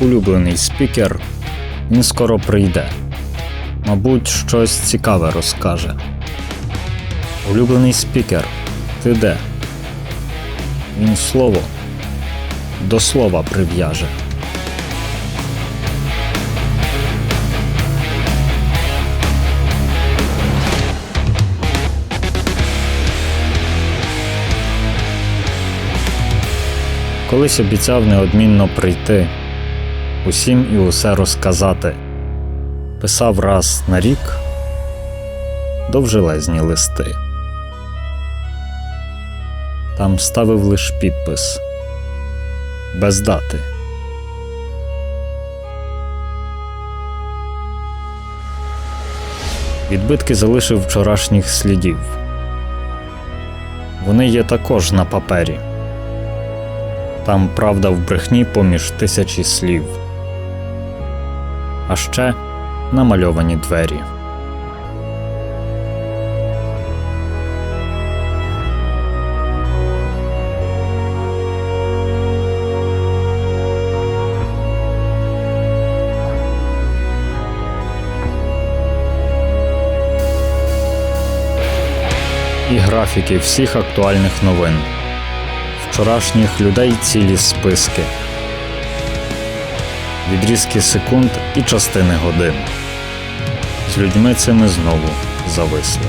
улюблений спікер, він скоро прийде. Мабуть, щось цікаве розкаже. Улюблений спікер, ти де? Він слово до слова прив'яже. Колись обіцяв неодмінно прийти, усім і усе розказати. Писав раз на рік довжелезні листи. Там ставив лиш підпис без дати. Відбитки залишив вчорашніх слідів. Вони є також на папері. Там правда в брехні поміж тисячі слів. А ще намальовані двері. І графіки всіх актуальних новин вчорашніх людей цілі списки, відрізки секунд і частини годин. З людьми цими знову зависли.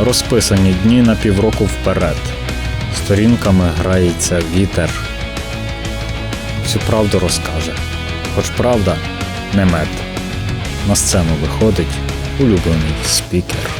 Розписані дні на півроку вперед. Сторінками грається вітер. Всю правду розкаже, хоч правда не мед. На сцену виходить улюблений спікер.